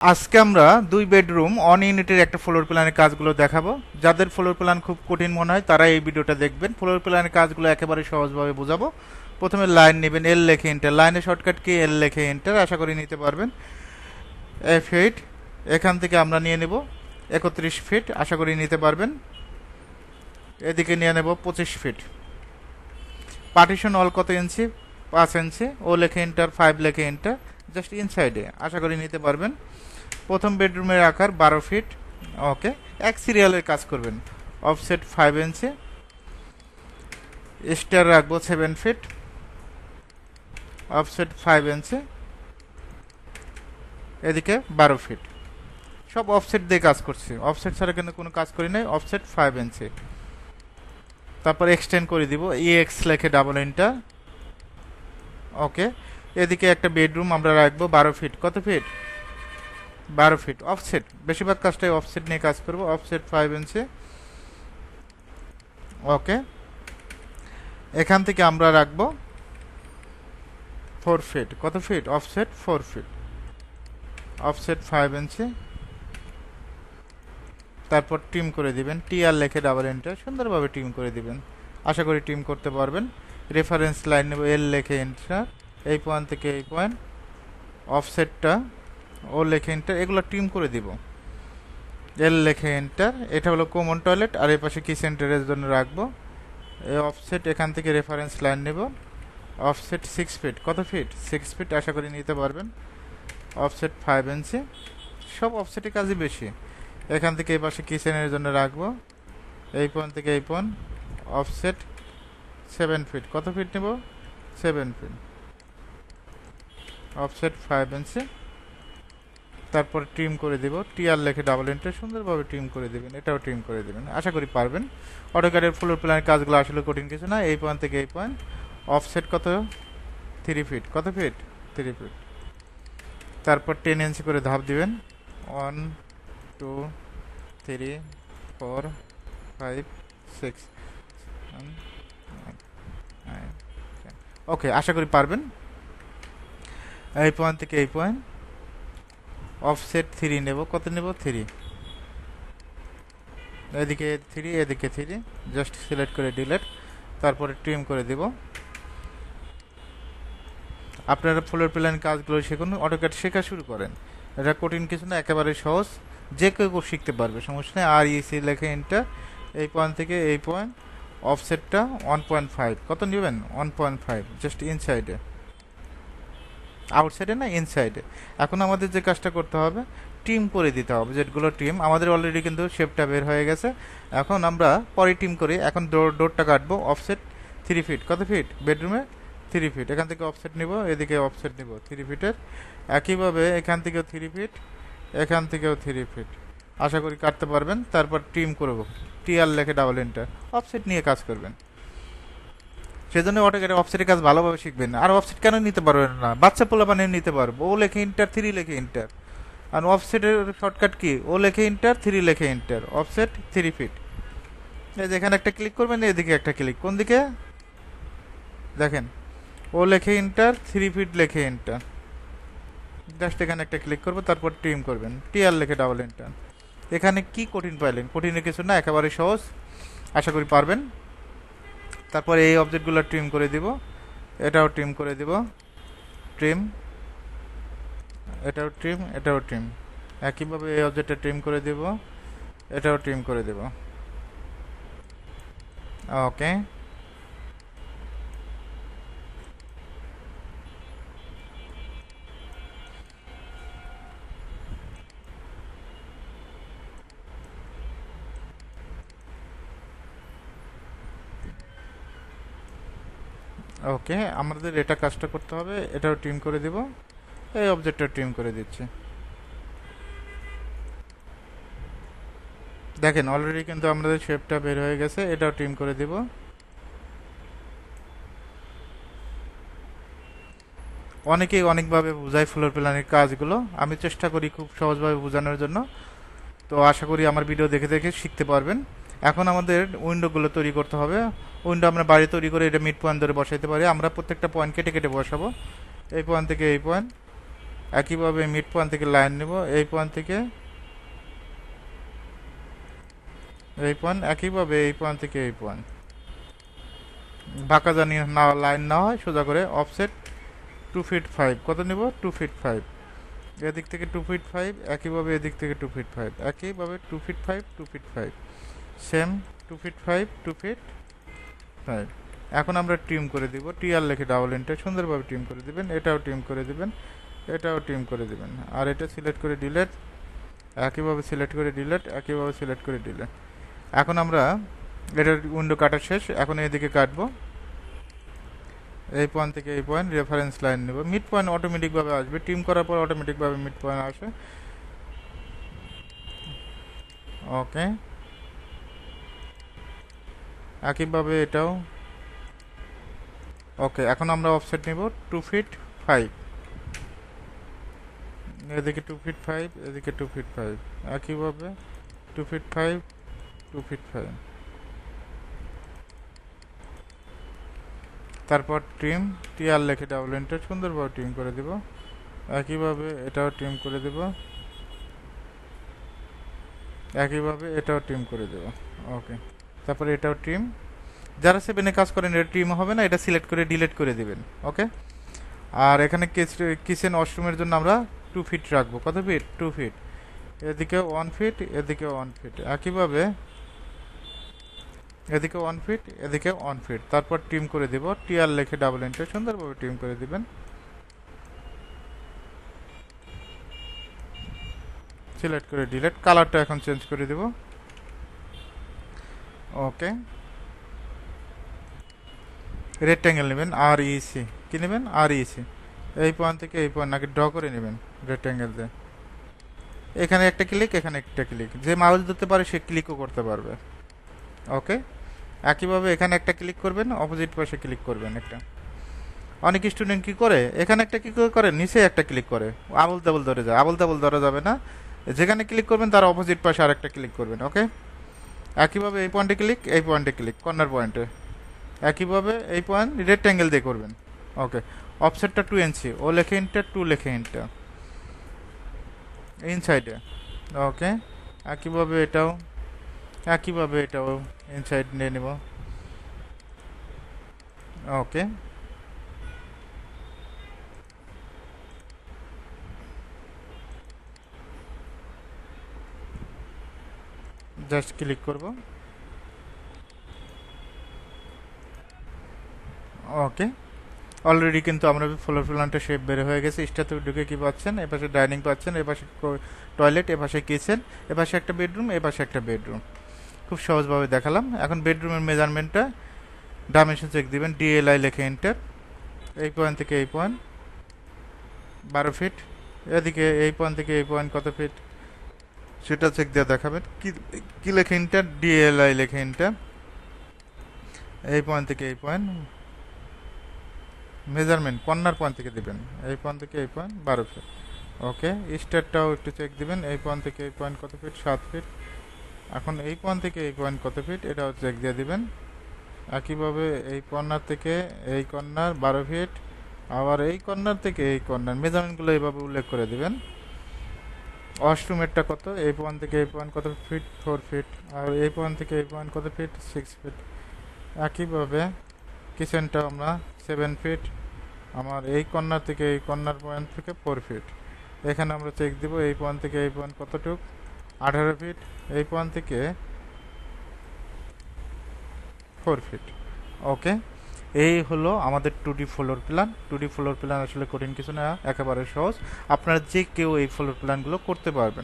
আজকে আমরা দুই বেডরুম অন ইউনিটের একটা ফ্লোর প্ল্যানের কাজগুলো দেখাবো। যাদের ফ্লোর প্ল্যান খুব কঠিন মনে হয় তারা এই ভিডিওটা দেখবেন। ফ্লোর প্ল্যানের কাজগুলো একেবারে সহজভাবে বোঝাবো। প্রথমে লাইন নেবেন এল লেখে এন্টার লাইনের শর্টকাট কি এল লেখে এন্টার আশা করি নিতে পারবেন। এফ এইট এখান থেকে আমরা নিয়ে নেব একত্রিশ ফিট আশা করি নিতে পারবেন। এদিকে নিয়ে নেব পঁচিশ ফিট পার্টিশন অল কত ইঞ্চি পাঁচ ইঞ্চি ও লেখে এন্টার ফাইভ লেখে এন্টার জাস্ট ইনসাইডে আশা করি নিতে পারবেন। প্রথম বেডরুমের আকার বারো ফিট। ওকে, এক সিরিয়ালের কাজ করবেন। অফসেট ফাইভ ইঞ্চি স্টার রাখব seven feet offset five inch এদিকে বারো ফিট। সব অফসেট দিয়ে কাজ করছি। অফসেট ছাড়া কিন্তু কোনো কাজ করি নাই। অফসেট ফাইভ ইঞ্চি তারপর এক্সটেন্ড করে দিব। ইএক্স লেখে ডাবল ইন্টার ওকে, এদিকে একটা বেডরুম আমরা রাখব বারো ফিট। কত ফিট? বারো ফিট অফসেট বেশিরভাগ কাজটাই অফসেট নিয়ে কাজ করব। অফসেট ফাইভ ইঞ্চি ওকে এখান থেকে আমরা রাখব ফোর ফিট কত feet offset four feet offset five inch তারপর টিম করে দিবেন। টি আর লেখে ডাবল এন্টার সুন্দরভাবে টিম করে দিবেন। আশা করি টিম করতে পারবেন। রেফারেন্স লাইন নেব এল লেখে এন্টার এই পয়েন্ট থেকে এই পয়েন্ট অফসেটটা ও লেখে এন্টার এগুলো টিম করে দিব। এল লেখে এন্টার এটা হলো কমন টয়লেট আর এই পাশে কিচেন টেরের জন্য রাখব। এই অফসেট এখান থেকে রেফারেন্স লাইন নেব। অফসেট সিক্স ফিট কত ফিট সিক্স ফিট আশা করি নিতে পারবেন। অফসেট ফাইভ ইঞ্চি সব অফসেটের কাজই বেশি। এখান থেকে এই পাশে কিচেনের জন্য রাখব। এই পয়েন্ট থেকে এই পয়েন্ট অফসেট সেভেন ফিট কত ফিট নেব? Seven feet offset five inch তারপর ট্রিম করে দেব। টিআর লেখে ডাবল এন্টার সুন্দরভাবে ট্রিম করে দেবেন। এটাও ট্রিম করে দেবেন। আশা করি পারবেন। অটোকারের ফ্লোর প্ল্যানের কাজগুলো আসলে কঠিন কিছু না। এই পয়েন্ট থেকে এই পয়েন্ট অফসেট কত? থ্রি ফিট কত ফিট থ্রি ফিট তারপর টেন ইঞ্চি করে ধাপ দিবেন। One two three four five six okay আশা করি পারবেন। এই পয়েন্ট থেকে এই পয়েন্ট অফসেট থ্রি নেব। কত নেব? থ্রি এদিকে থ্রি এদিকে থ্রি জাস্ট সিলেক্ট করে ডিলেট তারপরে ট্রিম করে দেব। আপনারা ফ্লোর প্ল্যান কাজগুলো শিখুন অটোক্যাট শেখা শুরু করেন। এটা কঠিন কিছু না, একেবারে সহজ। যে কেউ শিখতে পারবে, সমস্যা নেই। আর ইসি লেখে এন্টার এই পয়েন্ট থেকে এই পয়েন্ট অফসেটটা ওয়ান পয়েন্ট ফাইভ কত নেবেন? ওয়ান পয়েন্ট ফাইভ জাস্ট ইনসাইডে আউটসাইডে না ইনসাইডে এখন আমাদের যে কাজটা করতে হবে টিম করে দিতে হবে, যেগুলো টিম আমাদের অলরেডি কিন্তু শেপটা বের হয়ে গেছে। এখন আমরা পরে টিম করি, এখন ডোর ডোরটা কাটবো অফসেট থ্রি ফিট কত ফিট বেডরুমে থ্রি ফিট এখান থেকে অফসেট নিব, এদিকে অফসেট নিব থ্রি ফিটের একইভাবে এখান থেকেও থ্রি ফিট এখান থেকেও থ্রি ফিট আশা করি কাটতে পারবেন, তারপর টিম করব। টিআর লেখে ডাবল এন্টার অফসেট নিয়ে কাজ করবেন। সেজন্য অটোকেটে অফসেটের কাজ ভালোভাবে শিখবেন আর অফসেট কেন নিতে পারবেন না? বাচ্চা পোলা মানে নিতে পারব। ও লেখে ইন্টার থ্রি লেখে ইন্টার আর অফসেটের শর্টকাট কি? ও লেখে ইন্টার থ্রি লেখে ইন্টার অফসেট থ্রি ফিট এই যে এখানে একটা ক্লিক করবেন, এদিকে একটা ক্লিক কোন দিকে? দেখেন। ও লেখে ইন্টার থ্রি ফিট লেখে ইন্টার জাস্ট এখানে একটা ক্লিক করব, তারপর টিম করবেন। টিআর লেখে ডাবল ইন্টার এখানে কি কঠিন পাইলেন কঠিনের কিছু না, একেবারে সহজ। আশা করি পারবেন। তারপর এই অবজেক্টগুলো ট্রিম করে দিব। এটাও ট্রিম করে দিব। ট্রিম এটাও ট্রিম এটাও ট্রিম একইভাবে এই অবজেক্টটা ট্রিম করে দিব। এটাও ট্রিম করে দেব। ওকে ওকে, আমাদের এটা কাজটা করতে হবে, এটাও ট্রিম করে দিব। এই অবজেক্টটা ট্রিম করে দিচ্ছি। দেখেন অলরেডি কিন্তু আমাদের শেপটা বের হয়ে গেছে, এটাও ট্রিম করে দিব। অনেকেই অনেকভাবে বোঝায় ফ্লোর প্ল্যানের কাজগুলো। আমি চেষ্টা করি খুব সহজভাবে বোঝানোর জন্য। তো আশা করি আমার ভিডিও দেখে দেখে শিখতে পারবেন। এখন আমাদের উইন্ডোগুলো তৈরি করতে হবে। উইন্ডো আমরা বাড়ি তৈরি করে এটা মিড পয়েন্ট ধরে বসাইতে পারি। আমরা প্রত্যেকটা পয়েন্ট কেটে কেটে বসাবো। এই পয়েন্ট থেকে এই পয়েন্ট। একইভাবে মিড পয়েন্ট থেকে লাইন নেব। এই পয়েন্ট থেকে এই পয়েন্ট। একইভাবে এই পয়েন্ট থেকে এই পয়েন্ট। বাঁকা জানি না, লাইন না হয়, সোজা করে অফসেট টু ফিট ফাইভ কত নেব? টু ফিট ফাইভ এদিক থেকে টু ফিট ফাইভ একইভাবে এদিক থেকে টু ফিট ফাইভ একইভাবে two feet five two feet five same two feet five two feet five এখন আমরা টিম করে দিব। টিআর লিখে ডাবল এন্টার সুন্দরভাবে টিম করে দিবেন। এটাও টিম করে দিবেন, এটাও টিম করে দিবেন। আর এটা সিলেক্ট করে ডিলেট একইভাবে সিলেক্ট করে ডিলেট একইভাবে সিলেক্ট করে ডিলেট এখন আমরা এটার উইন্ডো কাটা শেষ, এখন এদিকে কাটবো। এই পয়েন্ট থেকে এই পয়েন্ট রেফারেন্স লাইন নেব। মিড পয়েন্ট অটোমেটিকভাবে আসবে। টিম করার পর অটোমেটিকভাবে মিড পয়েন্ট আসে। ওকে একইভাবে এটাও। ওকে, এখন আমরা অফসেট নিব টু ফিট ফাইভ এদিকে টু ফিট ফাইভ এদিকে টু ফিট ফাইভ একইভাবে two feet five two feet five তারপর ট্রিম টিআর লেখে ডাবল এন্টার সুন্দরভাবে ট্রিম করে দিব। একইভাবে এটাও ট্রিম করে দেব। একইভাবে এটাও ট্রিম করে দেব। ওকে। তারপরে এটাও ট্রিম যারা সেভেনে কাজ করেন, এটা ট্রিম হবে না, এটা সিলেক্ট করে ডিলেট করে দিবেন ওকে আর এখানে কিচেন ওয়াশরুমের জন্য আমরা টু ফিট রাখব। কত ফিট টু ফিট এদিকে ওয়ান ফিট এদিকে ওয়ান ফিট একইভাবে এদিকে ওয়ান ফিট এদিকে ওয়ান ফিট তারপর টিম করে দিব। টিআর লেখে ডাবল এন্টার সুন্দরভাবে টিম করে দিবেন। সিলেক্ট করে ডিলেট কালারটা এখন চেঞ্জ করে দিব। ওকে রেক্ট্যাঙ্গেল নেবেন আর ইসি কি নেবেন? আর ইসি এই পয়েন্ট থেকে এই পয়েন্ট নাকি ড্র করে নেবেন রেক্ট্যাঙ্গেল দিয়ে এখানে একটা ক্লিক এখানে একটা ক্লিক যে মাউস ধরতে পারে, সে ক্লিকও করতে পারবে। ওকে একইভাবে এখানে একটা ক্লিক করবেন অপোজিট পাশে ক্লিক করবেন একটা। অনেক স্টুডেন্ট কি করে? এখানে একটা কি করে, নিচে একটা ক্লিক করে। আবল তাবল ধরে যায়। আবল তাবল ধরা যাবে না। যেখানে ক্লিক করবেন, তার অপোজিট পাশে আরেকটা ক্লিক করবেন ওকে একইভাবে এই পয়েন্টে ক্লিক এই পয়েন্টে ক্লিক কর্নার পয়েন্টে একইভাবে এই পয়েন্ট রেড রেক্ট্যাঙ্গেল দিয়ে করবেন। ওকে অফসেটটা টু ইঞ্চি ও লেখে ইন্টার টু লেখে ইন্টার ইনসাইডে ওকে একইভাবে এটাও একইভাবে এটাও ইনসাইড নিয়ে নেব। ওকে জাস্ট ক্লিক করব। ওকে অলরেডি কিন্তু আমরা ফ্লোর প্ল্যানটা শেপ বের হয়ে গেছে স্টাতে ঢুকে কি পাচ্ছেন? এপাশে ডাইনিং পাচ্ছেন এপাশে টয়লেট এপাশে কিচেন এপাশে একটা বেডরুম এপাশে একটা বেডরুম খুব সহজভাবে দেখালাম। এখন বেডরুমের মেজারমেন্টটা ডাইমেনশন চেক দিবেন ডিএলআই লেখে এন্টার এই পয়েন্ট থেকে এই পয়েন্ট বারো ফিট এদিকে এই পয়েন্ট থেকে এই পয়েন্ট কত ফিট সেটা চেক দিয়ে দেখাবেন। কি কি লেখে এন্টার ডিএলআই লেখে এন্টার এই পয়েন্ট থেকে এই পয়েন্ট মেজারমেন্ট কর্নার পয়েন্ট থেকে দিবেন। এই পয়েন্ট থেকে এই পয়েন্ট বারো ফিট ওকে স্টারটাও একটু চেক দিবেন। এই পয়েন্ট থেকে এই পয়েন্ট কত ফিট সাত ফিট এখন এই পয়েন্ট থেকে এই পয়েন্ট কত ফিট এটাও চেক দিয়ে দিবেন। একইভাবে এই কর্নার থেকে এই কর্নার বারো ফিট আবার এই কর্নার থেকে এই কর্নার মেজারমেন্টগুলো এইভাবে উল্লেখ করে দিবেন। ওয়াশরুমেরটা কত? এই পয়েন্ট থেকে এই পয়েন্ট কত ফিট ফোর ফিট আর এই পয়েন্ট থেকে এই পয়েন্ট কত ফিট সিক্স ফিট একইভাবে কিচেনটা আমরা সেভেন ফিট আমার এই কর্নার থেকে এই কর্নার পয়েন্ট থেকে ফোর ফিট এখানে আমরা চেক দিব এই পয়েন্ট থেকে এই পয়েন্ট কতটুক? আঠারো ফিট এই পয়েন্ট থেকে ফোর ফিট ওকে এই হলো আমাদের two D floor plan two D floor plan আসলে কঠিন কিছু না, একেবারে সহজ। আপনারা যে কেউ এই ফ্লোর প্ল্যানগুলো করতে পারবেন।